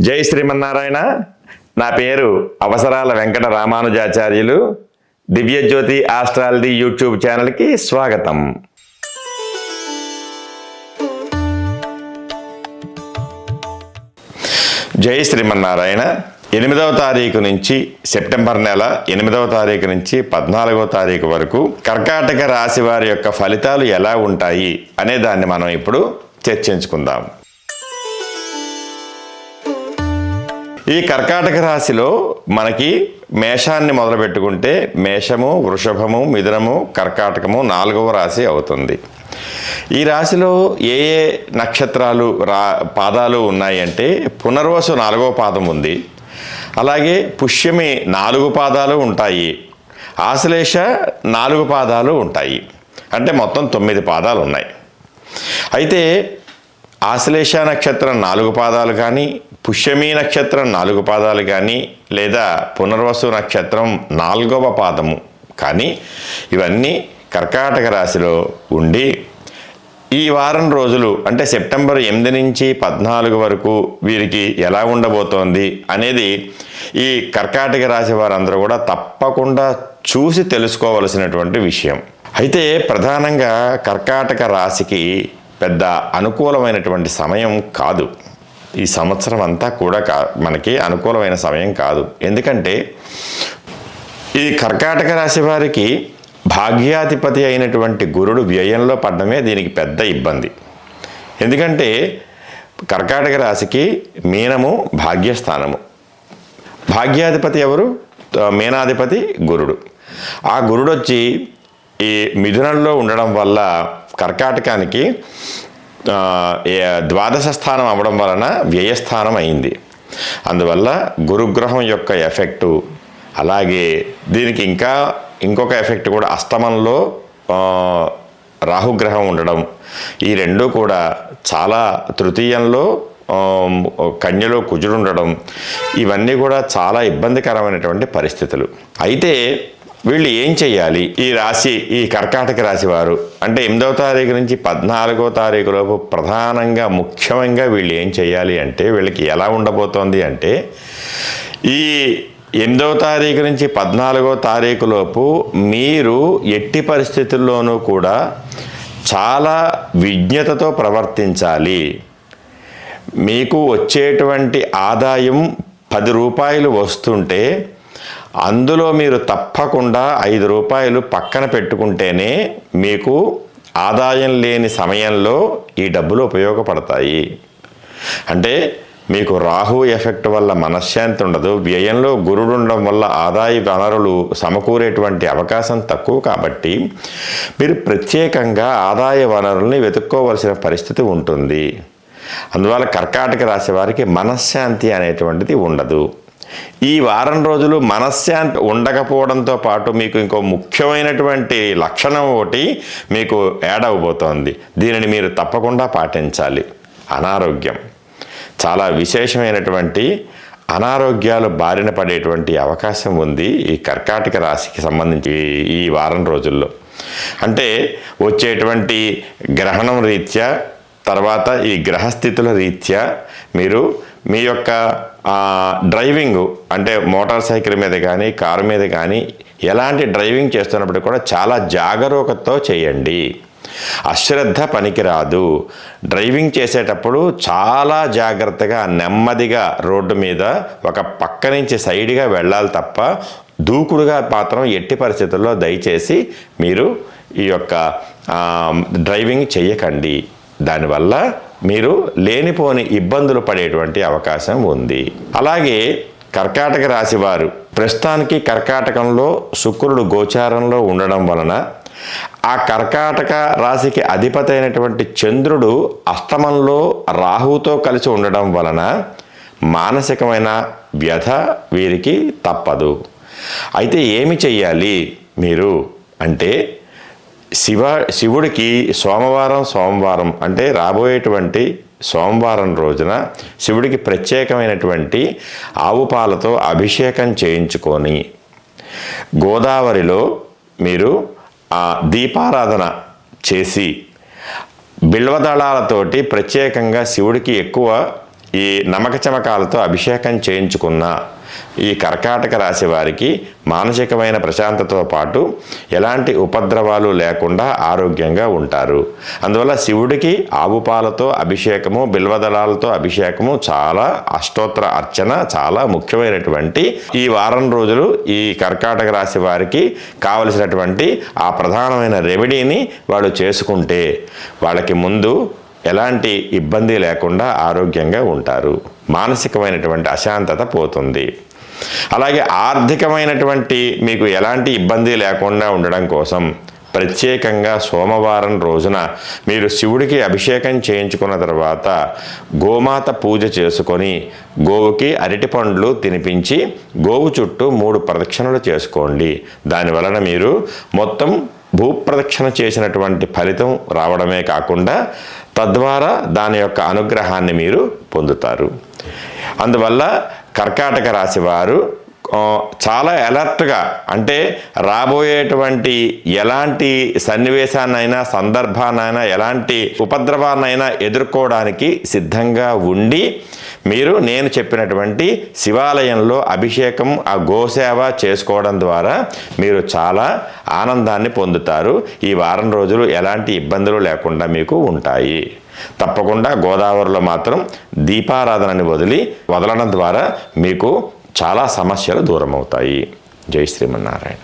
జై శ్రీమన్నారాయణ. నా పేరు అవసరాల వెంకట రామానుజాచార్యులు. దివ్యజ్యోతి ఆస్ట్రాలజీ యూట్యూబ్ ఛానల్కి స్వాగతం. జై శ్రీమన్నారాయణ. ఎనిమిదవ తారీఖు నుంచి సెప్టెంబర్ నెల ఎనిమిదవ తారీఖు నుంచి పద్నాలుగవ తారీఖు వరకు కర్కాటక రాశి వారి యొక్క ఫలితాలు ఎలా ఉంటాయి అనే దాన్ని మనం ఇప్పుడు చర్చించుకుందాం. ఈ కర్కాటక రాశిలో మనకి మేషాన్ని మొదలు పెట్టుకుంటే మేషము వృషభము మిథునము కర్కాటకము నాలుగవ రాశి అవుతుంది. ఈ రాశిలో ఏ ఏ నక్షత్రాలు రా పాదాలు ఉన్నాయంటే పునర్వసు నాలుగవ పాదం ఉంది. అలాగే పుష్యమి నాలుగు పాదాలు ఉంటాయి. ఆశ్లేష నాలుగు పాదాలు ఉంటాయి. అంటే మొత్తం తొమ్మిది పాదాలు ఉన్నాయి. అయితే ఆశ్లేష నక్షత్రం నాలుగు పాదాలు కానీ పుష్యమీ నక్షత్రం నాలుగు పాదాలు కానీ లేదా పునర్వసు నక్షత్రం నాలుగవ పాదము. కానీ ఇవన్నీ కర్కాటక రాశిలో ఉండి ఈ వారం రోజులు అంటే సెప్టెంబర్ ఎనిమిది నుంచి పద్నాలుగు వరకు వీరికి ఎలా ఉండబోతోంది అనేది ఈ కర్కాటక రాశి వారందరూ కూడా తప్పకుండా చూసి తెలుసుకోవలసినటువంటి విషయం. అయితే ప్రధానంగా కర్కాటక రాశికి పెద్ద అనుకూలమైనటువంటి సమయం కాదు. ఈ సంవత్సరం అంతా కూడా కా మనకి అనుకూలమైన సమయం కాదు. ఎందుకంటే ఈ కర్కాటక రాశి వారికి భాగ్యాధిపతి అయినటువంటి గురుడు వ్యయంలో పడడమే దీనికి పెద్ద ఇబ్బంది. ఎందుకంటే కర్కాటక రాశికి మీనము భాగ్యస్థానము. భాగ్యాధిపతి ఎవరు? మీనాధిపతి గురుడు. ఆ గురుడు వచ్చి ఈ మిథునంలో ఉండడం వల్ల కర్కాటకానికి ఏ- ద్వాదశ స్థానం అవ్వడం వలన వ్యయస్థానం అయింది. అందువల్ల గురుగ్రహం యొక్క ఎఫెక్టు అలాగే దీనికి ఇంకా ఇంకొక ఎఫెక్ట్ కూడా అష్టమంలో రాహుగ్రహం ఉండడం. ఈ రెండు కూడా చాలా తృతీయంలో కన్యలో కుజుడు ఉండడం. ఇవన్నీ కూడా చాలా ఇబ్బందికరమైనటువంటి పరిస్థితులు. అయితే వీళ్ళు ఏం చేయాలి ఈ రాశి ఈ కర్కాటక రాశి వారు అంటే ఎనిమిదవ తారీఖు నుంచి పద్నాలుగో తారీఖు లోపు ప్రధానంగా ముఖ్యంగా వీళ్ళు ఏం చేయాలి అంటే వీళ్ళకి ఎలా ఉండబోతోంది అంటే ఈ ఎనిమిదవ తారీఖు నుంచి పద్నాలుగో తారీఖు లోపు మీరు ఎట్టి పరిస్థితుల్లోనూ కూడా చాలా విజ్ఞతతో ప్రవర్తించాలి. మీకు వచ్చేటువంటి ఆదాయం పది రూపాయలు వస్తుంటే అందులో మీరు తప్పకుండా ఐదు రూపాయలు పక్కన పెట్టుకుంటేనే మీకు ఆదాయం లేని సమయంలో ఈ డబ్బులు ఉపయోగపడతాయి. అంటే మీకు రాహు ఎఫెక్ట్ వల్ల మనశ్శాంతి ఉండదు. వ్యయంలో గురుడు ఉండడం వల్ల ఆదాయ వనరులు సమకూరేటువంటి అవకాశం తక్కువ కాబట్టి మీరు ప్రత్యేకంగా ఆదాయ వనరుల్ని వెతుక్కోవలసిన పరిస్థితి ఉంటుంది. అందువల్ల కర్కాటక రాశి వారికి మనశ్శాంతి అనేటువంటిది ఉండదు. ఈ వారం రోజులు మనశ్శాంతి ఉండకపోవడంతో పాటు మీకు ఇంకో ముఖ్యమైనటువంటి లక్షణం ఒకటి మీకు యాడ్ అవబోతోంది. దీనిని మీరు తప్పకుండా పాటించాలి. అనారోగ్యం. చాలా విశేషమైనటువంటి అనారోగ్యాలు బారిన పడేటువంటి అవకాశం ఉంది ఈ కర్కాటక రాశికి సంబంధించి ఈ- ఈ వారం రోజుల్లో. అంటే వచ్చేటువంటి గ్రహణం రీత్యా తర్వాత ఈ గ్రహస్థితుల రీత్యా మీరు మీ యొక్క డ్రైవింగ్ అంటే మోటార్ సైకిల్ మీద కానీ కారు మీద కానీ ఎలాంటి డ్రైవింగ్ చేస్తున్నప్పుడు కూడా చాలా జాగరూకతతో చేయండి. అశ్రద్ధ పనికిరాదు. డ్రైవింగ్ చేసేటప్పుడు చాలా జాగ్రత్తగా నెమ్మదిగా రోడ్డు మీద ఒక పక్క నుంచి సైడ్గా వెళ్ళాలి తప్ప దూకుడుగా మాత్రం ఎట్టి పరిస్థితుల్లో దయచేసి మీరు ఈ యొక్క డ్రైవింగ్ చేయకండి. దానివల్ల మీరు లేనిపోని ఇబ్బందులు పడేటువంటి అవకాశం ఉంది. అలాగే కర్కాటక రాశి వారు ప్రస్తుతానికి కర్కాటకంలో శుక్రుడు గోచారంలో ఉండడం వలన ఆ కర్కాటక రాశికి అధిపతి అయినటువంటి చంద్రుడు అష్టమంలో రాహుతో కలిసి ఉండడం వలన మానసికమైన వ్యధ వీరికి తప్పదు. అయితే ఏమి చెయ్యాలి మీరు? అంటే శివ శివుడికి సోమవారం సోమవారం అంటే రాబోయేటువంటి సోమవారం రోజున శివుడికి ప్రత్యేకమైనటువంటి ఆవు పాలతో అభిషేకం చేయించుకొని గోదావరిలో మీరు ఆ దీపారాధన చేసి బిల్వదళాలతోటి ప్రత్యేకంగా శివుడికి ఎక్కువ ఈ నమక చమకాలతో అభిషేకం చేయించుకున్న ఈ కర్కాటక రాశి వారికి మానసికమైన ప్రశాంతతో పాటు ఎలాంటి ఉపద్రవాలు లేకుండా ఆరోగ్యంగా ఉంటారు. అందువల్ల శివుడికి ఆవుపాలతో అభిషేకము బిల్వదళాలతో అభిషేకము చాలా అష్టోత్తర అర్చన చాలా ముఖ్యమైనటువంటి ఈ వారం రోజులు ఈ కర్కాటక రాశి వారికి కావలసినటువంటి ఆ ప్రధానమైన రెమెడీని వాళ్ళు చేసుకుంటే వాళ్ళకి ముందు ఎలాంటి ఇబ్బంది లేకుండా ఆరోగ్యంగా ఉంటారు. మానసికమైనటువంటి అశాంతత పోతుంది. అలాగే ఆర్థికమైనటువంటి మీకు ఎలాంటి ఇబ్బంది లేకుండా ఉండడం కోసం ప్రత్యేకంగా సోమవారం రోజున మీరు శివుడికి అభిషేకం చేయించుకున్న తర్వాత గోమాత పూజ చేసుకొని గోవుకి అరటి పండ్లు తినిపించి గోవు చుట్టూ మూడు ప్రదక్షిణలు చేసుకోండి. దాని వలన మీరు మొత్తం భూప్రదక్షిణ చేసినటువంటి ఫలితం రావడమే కాకుండా తద్వారా దాని యొక్క అనుగ్రహాన్ని మీరు పొందుతారు. అందువల్ల కర్కాటక రాశి వారు చాలా అలర్ట్గా అంటే రాబోయేటువంటి ఎలాంటి సన్నివేశాన్నైనా సందర్భాన్నైనా ఎలాంటి ఉపద్రవాన్నైనా ఎదుర్కోవడానికి సిద్ధంగా ఉండి మీరు నేను చెప్పినటువంటి శివాలయంలో అభిషేకం ఆ గోసేవ చేసుకోవడం ద్వారా మీరు చాలా ఆనందాన్ని పొందుతారు. ఈ వారం రోజులు ఎలాంటి ఇబ్బందులు లేకుండా మీకు ఉంటాయి. తప్పకుండా గోదావరిలో మాత్రం దీపారాధనని వదిలి వదలడం ద్వారా మీకు చాలా సమస్యలు దూరం అవుతాయి జై శ్రీమన్నారాయణ.